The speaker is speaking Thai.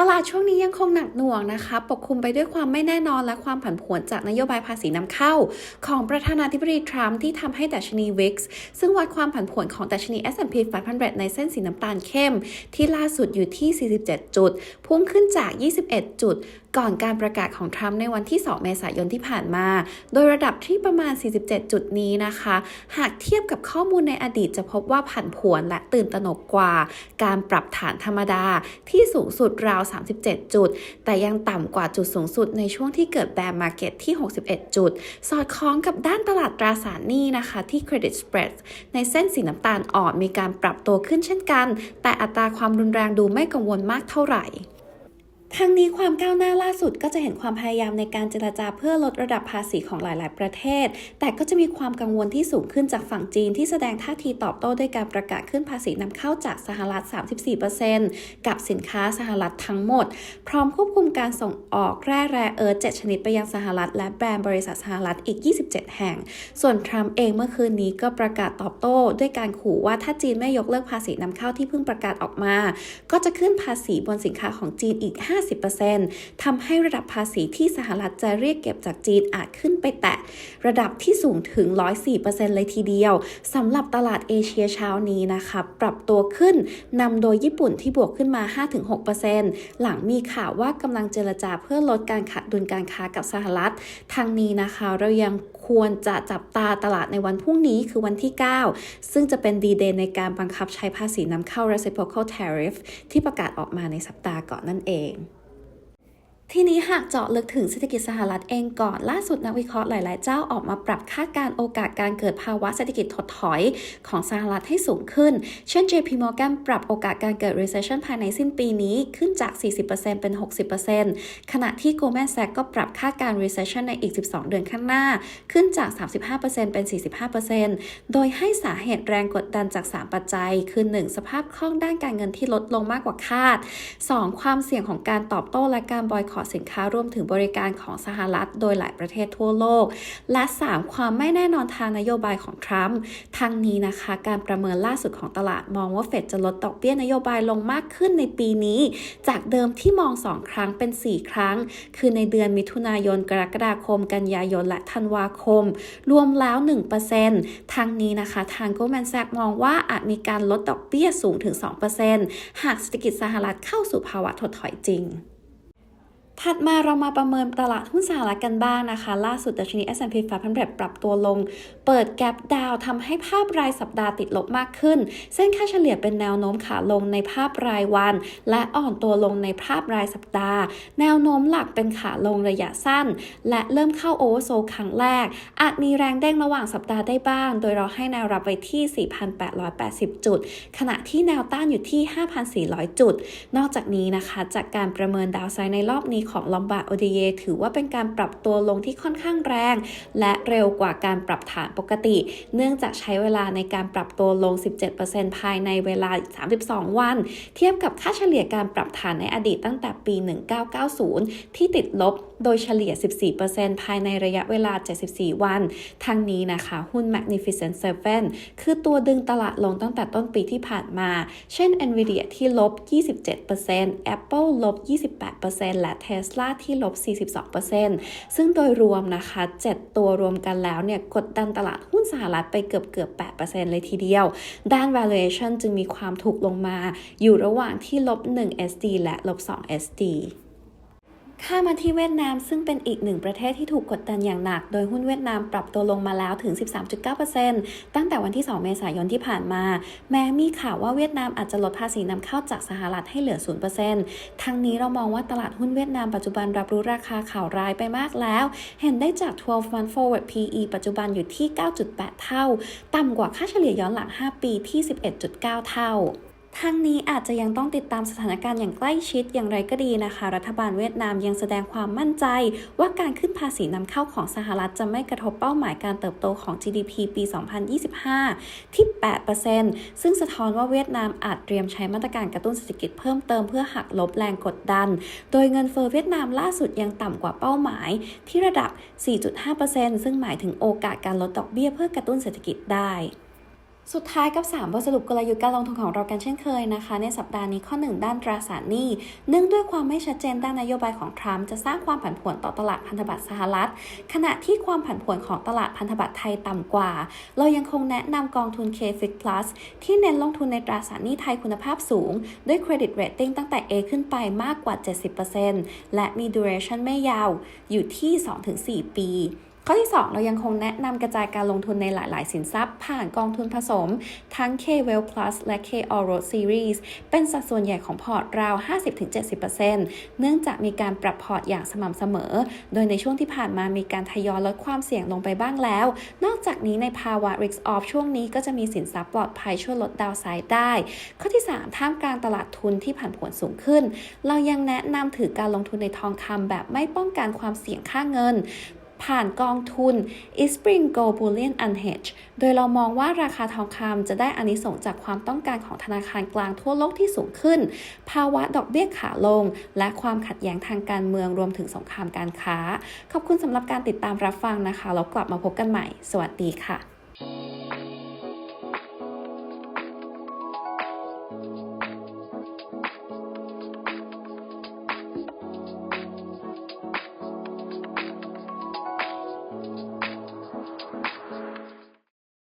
ตลาดช่วงนี้ยังคงหนักหน่วงนะคะ ปกคลุมไปด้วยความไม่แน่นอนและความผันผวนจากนโยบายภาษีนำเข้า ของประธานาธิบดีทรัมป์ที่ทำให้ดัชนี VIX ซึ่งวัดความผันผวนของดัชนี S&P 500 ในเส้นสีน้ำตาลเข้ม ที่ล่าสุดอยู่ที่ 47 จุด พุ่งขึ้นจาก 21 จุด ก่อนการประกาศของทรัมป์ในวันที่ 2 เมษายนที่ผ่านมา โดยระดับที่ประมาณ 47 จุดนี้นะคะ หากเทียบกับข้อมูลในอดีตจะพบว่าผันผวนและตื่นตระหนกกว่า การปรับฐานธรรมดาที่สูงสุดราว 37 จุด แต่ยังต่ำกว่าจุดสูงสุดในช่วงที่เกิดแบร์มาร์เก็ตที่ 61 จุด สอดคล้องกับด้านตลาดตราสารหนี้นะคะที่ Credit Spread ในเส้นสีน้ำตาลอ่อนมีการปรับตัวขึ้นเช่นกัน แต่อัตราความรุนแรงดูไม่กังวลมากเท่าไหร่ ทั้งนี้ความก้าวหน้าล่าสุดก็จะเห็นความพยายามในการเจรจาเพื่อลดระดับภาษีของหลาย ๆ ประเทศ แต่ก็จะมีความกังวลที่สูงขึ้นจากฝั่งจีนที่แสดงท่าทีตอบโต้ด้วยการประกาศขึ้นภาษีนำเข้าจากสหรัฐ 34%กับสินค้าสหรัฐทั้งหมด พร้อมควบคุมการส่งออกแร่แร่เอิร์ธ7ชนิดไปยังสหรัฐ และแบรนด์บริษัทสหรัฐอีก 27 แห่ง ส่วนทรัมป์เองเมื่อคืนนี้ก็ประกาศตอบโต้ด้วยการขู่ว่าถ้าจีนไม่ยกเลิกภาษีนำเข้าที่เพิ่งประกาศออกมา ก็จะขึ้นภาษีบนสินค้าของจีนอีก50%ทำให้ระดับภาษีที่สหรัฐจะเรียกเก็บจากจีนอาจขึ้นไปแตะระดับที่สูงถึง 104%เลยทีเดียวสำหรับตลาดเอเชียเช้านี้นะคะปรับตัวขึ้นนำโดยญี่ปุ่นที่บวกขึ้นมา 5-6%หลังมีข่าวว่ากำลังเจรจาเพื่อลดการขาดดุลการค้ากับสหรัฐทางนี้นะคะเรายังควรจะจับตาตลาดในวันพรุ่งนี้คือวันที่ 9 ซึ่งจะเป็นดีเดย์ในการบังคับใช้ภาษีนำเข้า reciprocal tariff ที่ประกาศออกมาในสัปดาห์ก่อนนั่นเอง ทีนี้หากเจาะลึกถึงเศรษฐกิจสหรัฐเองก่อนล่าสุดนักวิเคราะห์หลาย ๆ เจ้าออกมาปรับคาดการโอกาสการเกิดภาวะเศรษฐกิจถดถอยของสหรัฐให้สูงขึ้น เช่น JP Morgan ปรับโอกาสการเกิด recession ภายในสิ้นปีนี้ขึ้นจาก 40%เป็น 60%ขณะที่ Goldman Sachs ก็ปรับคาดการ recession ในอีก 12 เดือนข้างหน้า ขึ้นจาก 35%เป็น 45%โดยให้สาเหตุแรงกดดันจาก 3 ปัจจัย คือ 1. สภาพคล่องด้านการเงินที่ลดลงมากกว่าคาด 2. ความเสี่ยงของการตอบโต้และการบอยคอรสินค้ารวมถึงบริการของสหรัฐ โดยหลายประเทศทั่วโลก และ 3. ความไม่แน่นอนทางนโยบายของทรัมป์ทางนี้นะคะ การประเมินล่าสุดของตลาดมองว่าเฟดจะลดดอกเบี้ยนโยบายลงมากขึ้นในปีนี้ จากเดิมที่มอง 2 ครั้งเป็น 4 ครั้ง คือในเดือนมิถุนายน กรกฎาคม กันยายน และธันวาคม รวมแล้ว 1%ทางนี้นะคะ ทาง Goldman Sachs มองว่าอาจมีการลดดอกเบี้ยสูงถึง 2%หากเศรษฐกิจสหรัฐเข้าสู่ภาวะถดถอยจริง ถัดมาเรามาประเมินตลาดหุ้นสหรัฐกันบ้างนะคะ ล่าสุดดัชนี S&P 500ปรับตัวลง เปิดแกลบดาวทำให้ภาพรายสัปดาห์ติดลบมากขึ้น เส้นค่าเฉลี่ยเป็นแนวโน้มขาลงในภาพรายวัน และอ่อนตัวลงในภาพรายสัปดาห์ แนวโน้มหลักเป็นขาลงระยะสั้น และเริ่มเข้าโอเวอร์โซครั้งแรก อาจมีแรงเด้งระหว่างสัปดาห์ได้บ้าง โดยเราให้แนวรับไว้ที่ 4,880 จุด ขณะที่แนวต้านอยู่ที่ 5,400 จุด นอกจากนี้นะคะ จากการประเมินดาวไซด์ในรอบนี้ของลอมบาโอเดเยถือว่าเป็นการปรับตัวลงที่ค่อนข้างแรง และเร็วกว่าการปรับฐานปกติ เนื่องจากใช้เวลาในการปรับตัวลง 17%ภายในเวลา 32 วัน เทียบกับค่าเฉลี่ยการปรับฐานในอดีตตั้งแต่ปี 1990 ที่ติดลบโดยเฉลี่ย 14%ภายในระยะเวลา 74 วัน ทั้งนี้นะคะ หุ้น Magnificent Seven คือตัวดึงตลาดลงตั้งแต่ต้นปีที่ผ่านมา เช่น Nvidia ที่ลบ 27% Apple ลบ 28%และ Tesla ที่ลบ 42%ซึ่งโดยรวมนะคะ 7 ตัวรวมกันแล้วเนี่ย กดดันตลาดหุ้นสหรัฐไปเกือบเกือบ 8%เลยทีเดียว ด้าน valuation จึงมีความถูกลงมา อยู่ระหว่างที่ลบ 1 SD และลบ 2 SD ข้ามาที่เวียดนามซึ่งเป็นอีกหนึ่งประเทศที่ถูกกดดันอย่างหนัก โดยหุ้นเวียดนามปรับตัวลงมาแล้วถึง 13.9%ตั้งแต่วันที่ 2 เมษายนที่ผ่านมา แม้มีข่าวว่าเวียดนามอาจจะลดภาษีนำเข้าจากสหรัฐให้เหลือ 0%ทั้งนี้เรามองว่าตลาดหุ้นเวียดนามปัจจุบันรับรู้ราคาข่าวร้ายไปมากแล้ว เห็นได้จาก 12 month forward PE ปัจจุบันอยู่ที่ 9.8 เท่า ต่ำกว่าค่าเฉลี่ยย้อนหลัง 5 ปีที่ 11.9 เท่า ทั้งนี้อาจจะยังต้องติดตามสถานการณ์อย่างใกล้ชิดอย่างไรก็ดีนะคะ รัฐบาลเวียดนามยังแสดงความมั่นใจ ว่าการขึ้นภาษีนำเข้าของสหรัฐจะไม่กระทบเป้าหมายการเติบโตของ GDP ปี 2025 ที่ 8%ซึ่งสะท้อนว่าเวียดนามอาจเตรียมใช้มาตรการกระตุ้นเศรษฐกิจเพิ่มเติมเพื่อหักลบแรงกดดัน โดยเงินเฟ้อเวียดนามล่าสุดยังต่ำกว่าเป้าหมาย ที่ระดับ 4.5%ซึ่งหมายถึงโอกาสการลดดอกเบี้ยเพื่อกระตุ้นเศรษฐกิจได้ สุดท้ายกับ 3 บทสรุปกลยุทธ์การลงทุนของเรากันเช่นเคยนะคะ ในสัปดาห์นี้ข้อ 1 ด้านตราสารหนี้ เนื่องด้วยความไม่ชัดเจนด้านนโยบายของทรัมป์จะสร้างความผันผวนต่อตลาดพันธบัตรสหรัฐ ขณะที่ความผันผวนของตลาดพันธบัตรไทยต่ำกว่า เรายังคงแนะนำกองทุน KFIX Plus ที่เน้นลงทุนในตราสารหนี้ไทยคุณภาพสูง ด้วยเครดิตเรตติ้งตั้งแต่ A ขึ้นไปมากกว่า 70%และมี duration ไม่ยาวอยู่ที่ 2-4 ปี ข้อที่ 2 เรายังคงแนะนำกระจายการลงทุนในหลาย ๆ สินทรัพย์ ผ่านกองทุนผสม ทั้ง K Well Plus และ K All Road Series เป็นสัดส่วนใหญ่ของพอร์ตราว 50-70%เนื่องจากมีการปรับพอร์ตอย่างสม่ำเสมอ โดยในช่วงที่ผ่านมามีการทยอยลดความเสี่ยงลงไปบ้างแล้ว นอกจากนี้ในภาวะ risk off ช่วงนี้ก็จะมีสินทรัพย์ปลอดภัยช่วยลดดาวไซด์ได้ ข้อที่ 3 ท่ามกลางตลาดทุนที่ผันผวนสูงขึ้น เรายังแนะนำถือการลงทุนในทองคำแบบไม่ป้องกันความเสี่ยงค่าเงิน ผ่านกองทุน Spring Gold Bullion Unhedged โดยเรามองว่าราคาทองคำจะได้อานิสงจากความต้องการของธนาคารกลางทั่วโลกที่สูงขึ้น ภาวะดอกเบี้ยขาลง และความขัดแย้งทางการเมืองรวมถึงสงครามการค้า ขอบคุณสำหรับการติดตามรับฟังนะคะ แล้วกลับมาพบกันใหม่ สวัสดีค่ะ